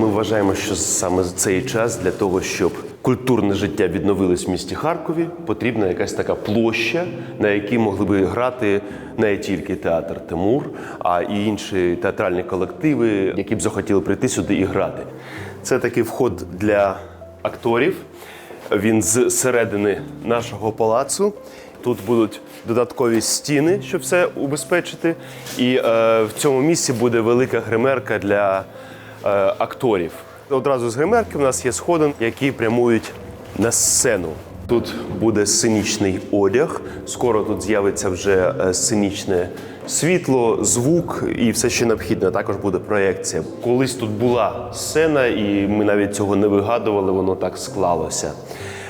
вважаємо, що саме цей час для того, щоб культурне життя відновилось в місті Харкові, потрібна якась така площа, на якій могли би грати не тільки театр Тимур, а і інші театральні колективи, які б захотіли прийти сюди і грати. Це такий вход для акторів. Він з середини нашого палацу. Тут будуть додаткові стіни, щоб все убезпечити. І е, в цьому місці буде велика гримерка для акторів. Одразу з гримерки в нас є сходи, які прямують на сцену. Тут буде сценічний одяг. Скоро тут з'явиться вже е, сценічне світло, звук і все, що необхідне. Також буде проекція. Колись тут була сцена, і ми навіть цього не вигадували, воно так склалося.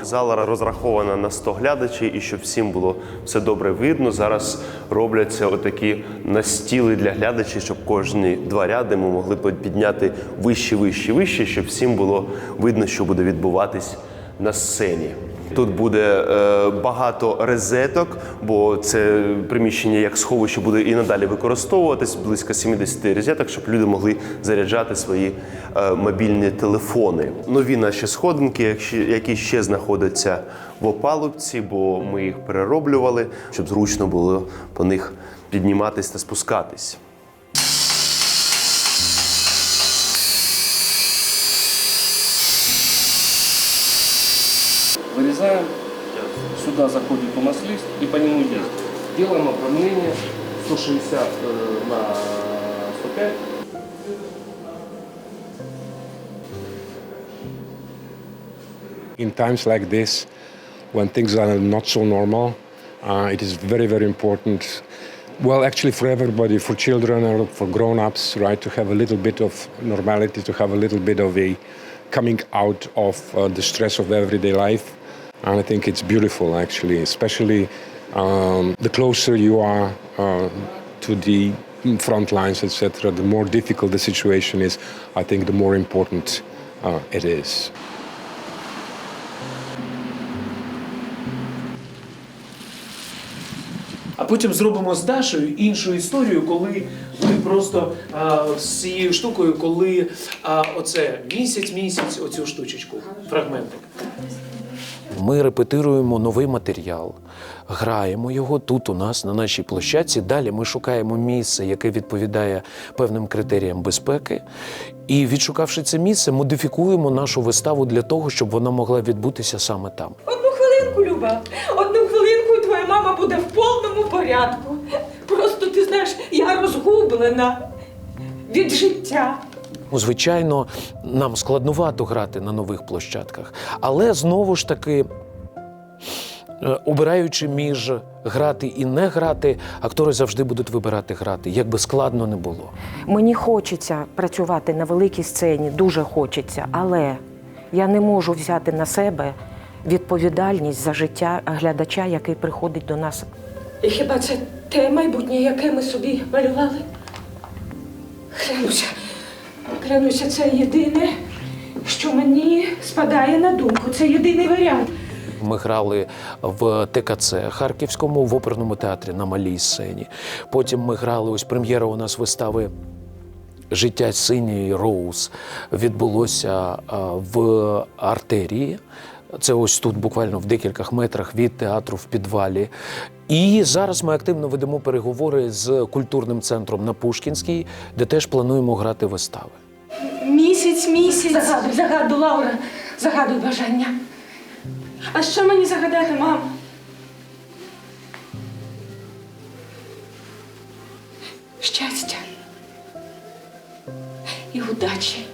Зала розрахована на 100 глядачів, і щоб всім було все добре видно. Зараз робляться отакі настіли для глядачів, щоб кожні два ряди ми могли підняти вище, вище, вище, щоб всім було видно, що буде відбуватись на сцені. Тут буде е, багато розеток, бо це приміщення як сховище буде і надалі використовуватись близько 70 розеток, щоб люди могли заряджати свої е, мобільні телефони. Нові наші сходинки, які ще знаходяться в опалубці, бо ми їх перероблювали, щоб зручно було по них підніматись та спускатись. Вырезаем, сюда заходит у нас лист и по нему есть. Делаем оформление 160 э, на 105. In times like this, when things are not so normal, uh, it is very, very important. Well, actually, for everybody, for children or for grown-ups, right, to have a little bit of normality, to have a little bit of a coming out of uh, the stress of everyday life. And I think it's beautiful, actually, especially um, the closer you are uh, to the front lines, etc., the more difficult the situation is. I think the more important uh, it is. А потім зробимо з Дашею іншу історію, коли ми просто а, з цією штукою, коли а, оце місяць-місяць, оцю штучечку, фрагментик. Ми репетируємо новий матеріал, граємо його тут у нас на нашій площадці. Далі ми шукаємо місце, яке відповідає певним критеріям безпеки. І відшукавши це місце, модифікуємо нашу виставу для того, щоб вона могла відбутися саме там. Одну хвилинку, Люба. Одну хвилинку, твоя мама буде в повному порядку. Просто ти знаєш, я розгублена від життя. Ну, звичайно, нам складнувато грати на нових площадках, але знову ж таки, е, обираючи між грати і не грати, актори завжди будуть вибирати грати, як би складно не було. Мені хочеться працювати на великій сцені, дуже хочеться, але я не можу взяти на себе відповідальність за життя глядача, який приходить до нас. І хіба це те майбутнє, яке ми собі малювали? Клянуся, клянуся, це єдине, що мені спадає на думку. Це єдиний варіант. Ми грали в ТКЦ Харківському в оперному театрі на малій сцені. Потім ми грали ось прем'єра у нас вистави. Життя синій Роуз відбулося в артерії. Це ось тут, буквально в декількох метрах від театру в підвалі. І зараз ми активно ведемо переговори з культурним центром на Пушкінській, де теж плануємо грати вистави. Місяць, місяць. Загадуй, загадуй, Лаура, загадуй бажання. А що мені загадати, мам? Щастя і удачі.